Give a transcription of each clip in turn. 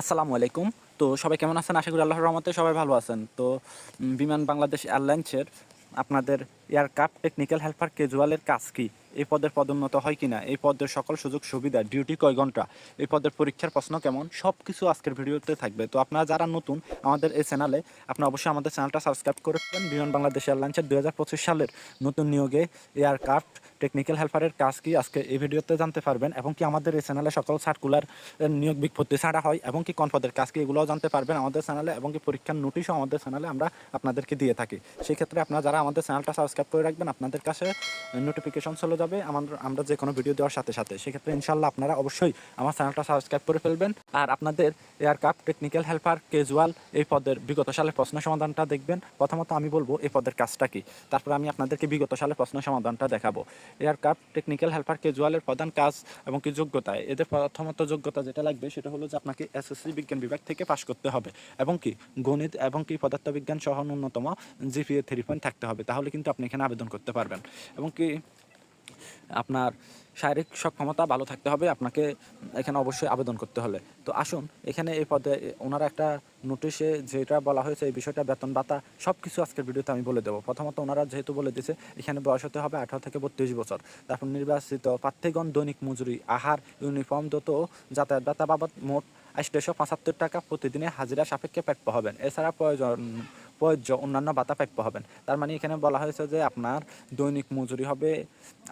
আসসালামু আলাইকুম। তো সবাই কেমন আছেন? আশা করি আল্লাহর রহমতে সবাই ভালো আছেন। তো বিমান বাংলাদেশ এয়ারলাইন্সের আপনাদের এয়ারক্রাফট টেকনিক্যাল হেল্পার ক্যাজুয়ালের কাজ কি? এই পদের পদোন্নত হয় কিনা? এই পদের সকল সুযোগ সুবিধা, ডিউটি কয় ঘণ্টা? এই পদের পরীক্ষার প্রশ্ন কেমন? সব কিছু আজকের ভিডিওতে থাকবে। তো আপনারা যারা নতুন আমাদের এই চ্যানেলে, আপনারা অবশ্যই আমাদের চ্যানেলটা সাবস্ক্রাইব করে দেবেন বিমান বাংলাদেশ এয়ারলাইন্সের দু হাজার পঁচিশ সালের নতুন নিয়োগে এয়ারক্রাফট টেকনিক্যাল হেল্পারের কাজ কি আজকে এই ভিডিওতে জানতে পারবেন এবং কি আমাদের এই চ্যানেলে সকল সার্কুলার নিয়োগ বিজ্ঞপ্তি ছাড়া হয় এবং কি কোন পদের কাজ কি এগুলোও জানতে পারবেন আমাদের চ্যানেলে এবং কি পরীক্ষার নোটিশও আমাদের চ্যানেলে আমরা আপনাদেরকে দিয়ে থাকি। সেই ক্ষেত্রে আপনারা যারা আমাদের চ্যানেলটা সাবস্ক্রাইব করে রাখবেন, আপনাদের কাছে নোটিফিকেশন চলে যাবে আমার, আমরা যে কোনো ভিডিও দেওয়ার সাথে সাথে। সেক্ষেত্রে ইনশাল্লাহ আপনারা অবশ্যই আমার চ্যানেলটা সাবস্ক্রাইব করে ফেলবেন। আর আপনাদের এয়ারক্রাফট টেকনিক্যাল হেল্পার ক্যাজুয়াল এই পদের বিগত সালের প্রশ্ন সমাধানটা দেখবেন। প্রথমত আমি বলব এই পদের কাজটা কি। তারপর আমি আপনাদেরকে বিগত সালের প্রশ্ন সমাধানটা দেখাবো। এয়ারক্রাফট টেকনিক্যাল হেল্পার কেজুয়ালের প্রধান কাজ এবং কি যোগ্যতা এদের প্রথমত যোগ্যতা যেটা লাগবে সেটা হলো যে আপনাকে এসএসসি বিজ্ঞান বিভাগ থেকে পাশ করতে হবে এবং কি গণিত এবং কি পদার্থবিজ্ঞান সহ ন্যূনতম জিপিএ থ্রি পয়েন্ট থাকতে হবে। তাহলে কিন্তু আপনি এখানে আবেদন করতে পারবেন। এবং কি আপনার শারীরিক সক্ষমতা ভালো থাকতে হবে, আপনাকে এখানে অবশ্যই আবেদন করতে হলে। তো আসুন, এখানে এই পদে ওনারা একটা নোটিশে যেটা বলা হয়েছে, এই বিষয়টা বেতন ভাতা সব কিছু আজকের ভিডিওতে আমি বলে দেবো। প্রথমত ওনারা যেহেতু বলে দিয়েছে, এখানে বয়স হতে হবে আঠারো থেকে বত্রিশ বছর। তারপর নির্বাচিত প্রার্থীগণ দৈনিক মজুরি, আহার ইউনিফর্ম দত যাতায়াত ভাতা বাবদ মোট পঁচাত্তর টাকা প্রতিদিনে হাজিরা সাপেক্ষে প্রাপ্য হবেন এছাড়া প্রয়োজন প্রয়োজ্য অন্যান্য ভাতা প্রাপ্য হবেন তার মানে এখানে বলা হয়েছে যে আপনার দৈনিক মজুরি হবে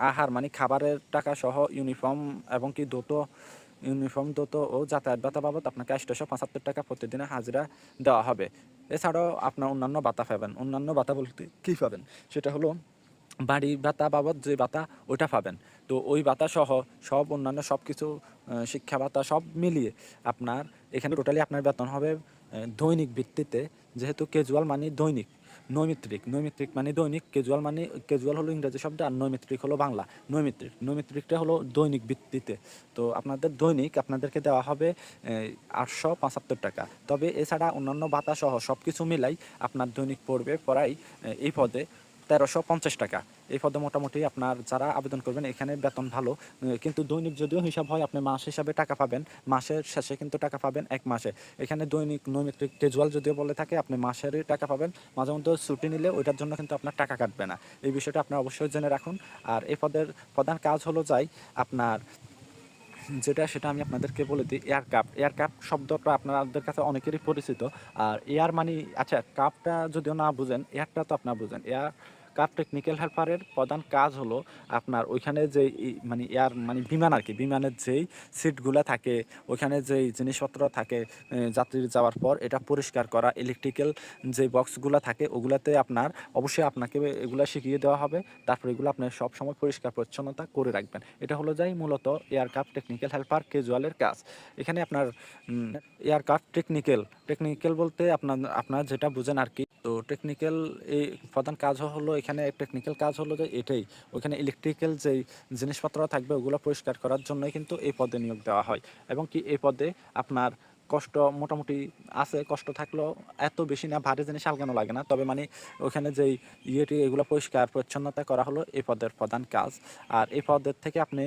আহার মানে খাবারের টাকা সহ ইউনিফর্ম এবং কি দোত ইউনিফর্ম দোত ও যাতায়াত ভাতা বাবদ আপনাকে আটশো পঁচাত্তর টাকা প্রতিদিনে হাজিরা দেওয়া হবে। এছাড়াও আপনার অন্যান্য ভাতা পাবেন। অন্যান্য ভাতা বলতে কী পাবেন? সেটা হলো বাড়ি ভাতা বাবদ যে ভাতা ওইটা পাবেন। তো ওই ভাতা সহ সব অন্যান্য সব কিছু শিক্ষা ভাতা সব মিলিয়ে আপনার এখানে টোটালি আপনার বেতন হবে দৈনিক ভিত্তিতে যেহেতু ক্যাজুয়াল মানে দৈনিক নৈমিত্রিক নৈমিত্রিক মানে দৈনিক ক্যাজুয়াল মানে ক্যাজুয়াল হলো ইংরেজি শব্দ আর নৈমিত্রিক হলো বাংলা। নৈমিত্রিক নৈমিত্রিকটা হলো দৈনিক ভিত্তিতে। তো আপনাদের দৈনিক আপনাদেরকে দেওয়া হবে আটশো পঁচাত্তর টাকা। তবে এছাড়া অন্যান্য ভাতা সহ সব কিছু মিলাই আপনার দৈনিক পড়বে আহ, এই পদে তেরোশো পঞ্চাশ টাকা। এই পদে মোটামুটি আপনার যারা আবেদন করবেন, এখানে বেতন ভালো। কিন্তু দৈনিক যদিও হিসাব হয়, আপনি মাস হিসাবে টাকা পাবেন। মাসের শেষে কিন্তু টাকা পাবেন এক মাসে। এখানে দৈনিক নৈমিত্রিক ক্যাজুয়াল যদিও বলে থাকে, আপনি মাসেরই টাকা পাবেন। মাঝে মধ্যে ছুটি নিলে ওইটার জন্য কিন্তু আপনার টাকা কাটবে না। এই বিষয়টা আপনার অবশ্যই জেনে রাখুন। আর এই পদের প্রধান কাজ হলো যাই, আপনার যেটা সেটা আমি আপনাদেরকে বলে দিই এয়ার কাপ এয়ার কাপ শব্দটা আপনাদের কাছে অনেকেরই পরিচিত। আর এয়ার মানে আচ্ছা কাপটা যদিও না বুঝেন এয়ারটা তো আপনার বুঝেন। এয়ার কাপ টেকনিক্যাল হেল্পারের প্রধান কাজ হলো আপনার ওইখানে যে মানে এয়ার মানে বিমান আর কি, বিমানের যেই সিটগুলো থাকে, ওইখানে যেই জিনিসপত্র থাকে যাত্রীর যাওয়ার পর এটা পরিষ্কার করা ইলেকট্রিক্যাল যে বক্সগুলো থাকে, ওগুলাতে আপনার অবশ্যই আপনাকে এগুলো শিখিয়ে দেওয়া হবে, তারপর এগুলো আপনার সব সময় পরিষ্কার পরিচ্ছন্নতা করে রাখবেন। এটা হলো যাই মূলত এয়ারক্রাফট টেকনিক্যাল হেল্পার ক্যাজুয়ালের কাজ। এখানে আপনার এয়ারক্রাফট টেকনিক্যাল টেকনিক্যাল বলতে আপনার আপনার যেটা বুঝেন আর কি তো টেকনিক্যাল এই প্রধান কাজ হলো, এখানে টেকনিক্যাল কাজ হলো যে এটাই, ওখানে ইলেকট্রিক্যাল যেই জিনিসপত্র থাকবে ওগুলো পরিষ্কার করার জন্যই কিন্তু এই পদে নিয়োগ দেওয়া হয়। এবং কি এই পদে আপনার কষ্ট মোটামুটি আছে, কষ্ট থাকলেও এত বেশি না, ভারী জিনিস আলগানো লাগে না। তবে মানে ওখানে যেই ইয়েটি, এগুলো পরিষ্কার পরিচ্ছন্নতা করা হলো এই পদের প্রধান কাজ। আর এই পদের থেকে আপনি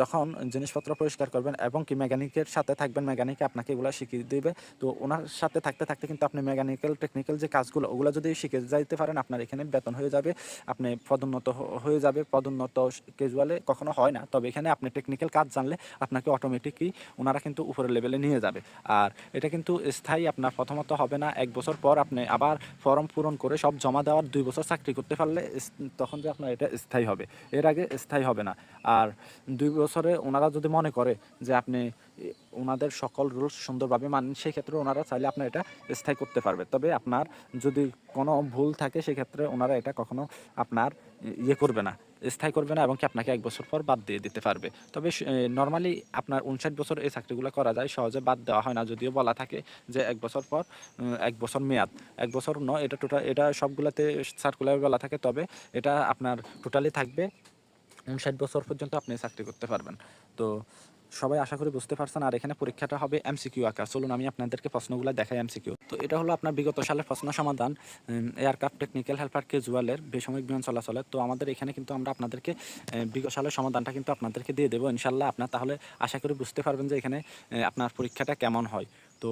যখন জিনিসপত্র পরিষ্কার করবেন এবং কি মেকানিকের সাথে থাকবেন, মেকানিকে আপনাকে এগুলো শিখিয়ে দেবে। তো ওনার সাথে থাকতে থাকতে কিন্তু আপনি মেকানিক্যাল, টেকনিক্যাল যে কাজগুলো, ওগুলো যদি শিখে যাইতে পারেন, আপনার এখানে বেতন হয়ে যাবে, আপনি পদোন্নত হয়ে যাবে। পদোন্নত ক্যাজুয়ালে কখনো হয় না, তবে এখানে আপনি টেকনিক্যাল কাজ জানলে আপনাকে অটোমেটিকই ওনারা কিন্তু উপরের লেভেলে নিয়ে যাবে। আর এটা কিন্তু স্থায়ী, আপনার প্রথমত হবে না, এক বছর পর আপনি আবার ফর্ম পূরণ করে সব জমা দেওয়ার দুই বছর চাকরি করতে পারলে তখন যে আপনার এটা স্থায়ী হবে। এর আগে স্থায়ী হবে না। আর দুই বছরে ওনারা যদি মনে করে যে আপনি ওনাদের সকল রুলস সুন্দরভাবে মানেন সেই ক্ষেত্রে ওনারা চাইলে আপনার এটা স্থায়ী করতে পারবে। তবে আপনার যদি কোনো ভুল থাকে, সেক্ষেত্রে ওনারা এটা কখনো আপনার ইয়ে করবে না। স্থায়ী করবে না এবং কি আপনাকে এক বছর পর বাদ দিয়ে দিতে পারবে। তবে নর্মালি আপনার উনষাট বছর এই চাকরিগুলো করা যায়, সহজে বাদ দেওয়া হয় না। যদিও বলা থাকে যে এক বছর পর এক বছর মেয়াদ। এক বছর নয়, এটা টোটাল, এটা সবগুলোতে সার্কুলার বলা থাকে, তবে এটা আপনার টোটালি থাকবে। উনষাট বছর পর্যন্ত আপনি চাকরি করতে পারবেন। তো সবাই আশা করি বুঝতে পারছেন, আর এখানে পরীক্ষাটা হবে এমসিকিউ আকার। চলুন আমি আপনাদেরকে প্রশ্নগুলো দেখাই এমসিকিউ তো এটা হলো আপনার বিগত সালের প্রশ্ন সমাধান এয়ারক্রাফট টেকনিক্যাল হেল্পার কেজুয়ালের বেসামরিক বিমান চলাচলের তো আমাদের এখানে কিন্তু আমরা আপনাদেরকে বিগত সালের সমাধানটা কিন্তু আপনাদেরকে দিয়ে দেবো ইনশাল্লাহ। আপনার তাহলে আশা করি বুঝতে পারবেন যে এখানে আপনার পরীক্ষাটা কেমন হয়। তো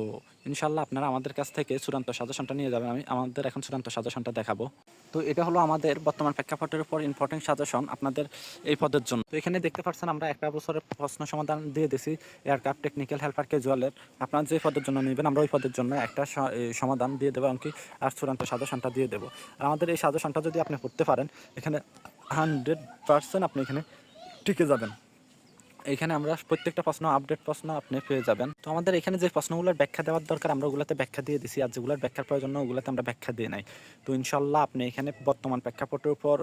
ইনশাল্লাহ আপনারা আমাদের কাছ থেকে চূড়ান্ত সাজেশনটা নিয়ে যাবেন। আমি আমাদের এখন চূড়ান্ত সাজেশনটা দেখাবো। তো এটা হলো আমাদের বর্তমান প্রেক্ষাপটের উপর ইম্পর্টেন্ট সাজেশন আপনাদের এই পদের জন্য। তো এখানে দেখতে পাচ্ছেন আমরা একটা বছরের প্রশ্ন সমাধান দিয়ে দিছি এয়ারক্রাফট টেকনিক্যাল হেল্পার ক্যাজুয়ালের আপনার যে পদের জন্য নেবেন, আমরা ওই পদের জন্য একটা সমাধান দিয়ে দেবো এমনকি আর চূড়ান্ত সাজেশনটা দিয়ে দেবো। আর আমাদের এই সাজেশনটা যদি আপনি করতে পারেন, এখানে হান্ড্রেড পার্সেন্ট আপনি এখানে টিকে যাবেন। এখানে আমরা প্রত্যেকটা প্রশ্ন আপডেট প্রশ্ন আপনি পেয়ে যাবেন। তো আমাদের এখানে যে প্রশ্নগুলোর ব্যাখ্যা দেওয়ার দরকার, আমরা ওগুলোতে ব্যাখ্যা দিয়ে দিছি। আর যেগুলোর ব্যাখ্যার প্রয়োজন ওগুলোতে আমরা ব্যাখ্যা দিয়ে নাই। তো ইনশাল্লাহ আপনি এখানে বর্তমান প্রেক্ষাপটের উপর,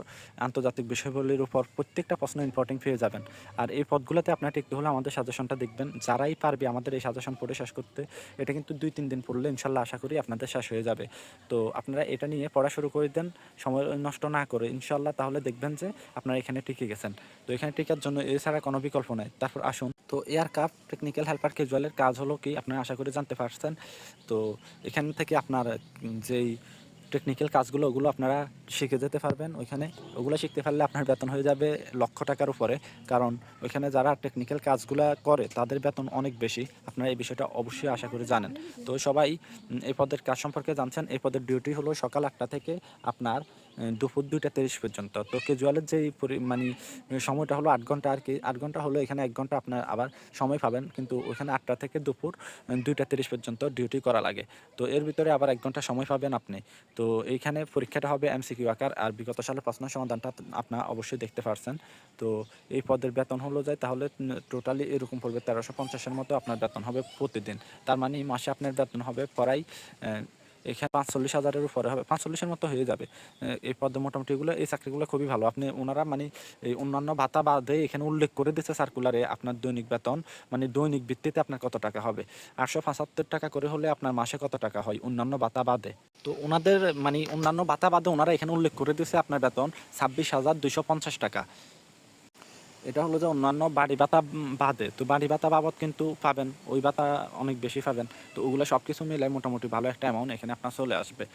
আন্তর্জাতিক বিষয়গুলির উপর প্রত্যেকটা প্রশ্ন ইম্পর্টেন্ট পেয়ে যাবেন। আর এই পদগুলোতে আপনার টিকতে হলে আমাদের সাজেশনটা দেখবেন। যারাই পারবে আমাদের এই সাজেশন পড়ে শেষ করতে, এটা কিন্তু দুই, তিন দিন পড়লে ইনশাল্লাহ আশা করি আপনাদের শেষ হয়ে যাবে। তো আপনারা এটা নিয়ে পড়া শুরু করে দেন, সময় নষ্ট না করে। ইনশাল্লাহ তাহলে দেখবেন যে আপনারা এখানে টিকে গেছেন। তো এখানে টিকার জন্য এছাড়া কোনো বিকল্প নাই। তারপর আসুন। তো এয়ার কাপ টেকনিক্যাল হেল্পার ক্যাজুয়ালের কাজ হলো কি, আপনারা আশা করে জানতে পারছেন। তো এখান থেকে আপনার যেই টেকনিক্যাল কাজগুলো, ওগুলো আপনারা শিখে যেতে পারবেন। ওইখানে ওগুলো শিখতে পারলে আপনার বেতন হয়ে যাবে লক্ষ টাকার উপরে। কারণ ওইখানে যারা টেকনিক্যাল কাজগুলো করে, তাদের বেতন অনেক বেশি। আপনারা এই বিষয়টা অবশ্যই আশা করি জানেন। তো সবাই এই পদের কাজ সম্পর্কে জানছেন। এই পদের ডিউটি হলো সকাল আটটা থেকে আপনার দুপুর দুইটা তিরিশ পর্যন্ত। তো কেজুয়ালের যেই মানে সময়টা হলো আট ঘণ্টা আর কি। আট ঘণ্টা হলো এখানে এক ঘণ্টা আপনার আবার সময় পাবেন। কিন্তু ওইখানে আটটা থেকে দুপুর দুইটা তিরিশ পর্যন্ত ডিউটি করা লাগে। তো এর ভিতরে আবার এক ঘণ্টা সময় পাবেন আপনি। তো এইখানে পরীক্ষাটা হবে এমসিকিউ আকার আর বিগত সালের প্রশ্ন সমাধানটা আপনার অবশ্যই দেখতে পারছেন। তো এই পদের বেতন হলো যায় তাহলে টোটালি এরকম পড়বে তেরোশো পঞ্চাশের মতো আপনার বেতন হবে প্রতিদিন। তার মানে এই মাসে আপনার বেতন হবে প্রায় এখানে পাঁচচল্লিশ হাজারের উপরে হবে। পাঁচচল্লিশের মতো হয়ে যাবে। এই পদে মোটামুটি এগুলো, এই চাকরিগুলো খুবই ভালো। আপনি ওনারা মানে এই অন্যান্য ভাতা বাদে এখানে উল্লেখ করে দিচ্ছে সার্কুলারে আপনার দৈনিক বেতন। মানে দৈনিক ভিত্তিতে আপনার কত টাকা হবে? আটশো পঁচাত্তর টাকা করে হলে আপনার মাসে কত টাকা হয় অন্যান্য ভাতা বাদে? তো ওনাদের মানে অন্যান্য ভাতা বাদে ওনারা এখানে উল্লেখ করে দিচ্ছে আপনার বেতন ছাব্বিশ হাজার দুইশো পঞ্চাশ টাকা। এটা হলো যে অন্যান্য বাড়ি ভাতা বাদে। তো বাড়ি ভাতা বাবদ কিন্তু পাবেন, ওই ভাতা অনেক বেশি পাবেন। তো ওগুলো সব কিছু মিলে মোটামুটি ভালো একটা অ্যামাউন্ট এখানে আপনার চলে আসবে।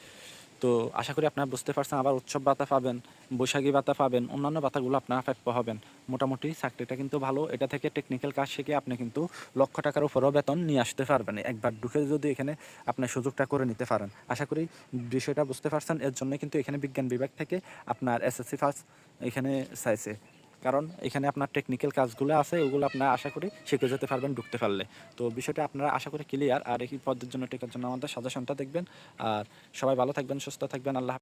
তো আশা করি আপনারা বুঝতে পারছেন, আবার উৎসব ভাতা পাবেন, বৈশাখী ভাতা পাবেন, অন্যান্য ভাতাগুলো আপনারা প্রাপ্য হবেন। মোটামুটি চাকরিটা কিন্তু ভালো, এটা থেকে টেকনিক্যাল কাজ শিখে আপনি কিন্তু লক্ষ টাকার উপরও বেতন নিয়ে আসতে পারবেন। একবার ঢুকে যদি এখানে আপনার সুযোগটা করে নিতে পারেন। আশা করি বিষয়টা বুঝতে পারছেন, এর জন্য কিন্তু এখানে বিজ্ঞান বিভাগ থেকে আপনার এসএসসি ফার্স্ট এখানে চাইছে। কারণ এখানে আপনার টেকনিক্যাল কাজগুলো আছে, ওগুলো আপনারা আশা করি শিখে যেতে পারবেন ঢুকতে পারলে তো বিষয়টা আপনারা আশা করি ক্লিয়ার আর এই পদের জন্য টেকার জন্য আমাদের সাজেশনটা দেখবেন আর সবাই ভালো থাকবেন, সুস্থ থাকবেন, আল্লাহ।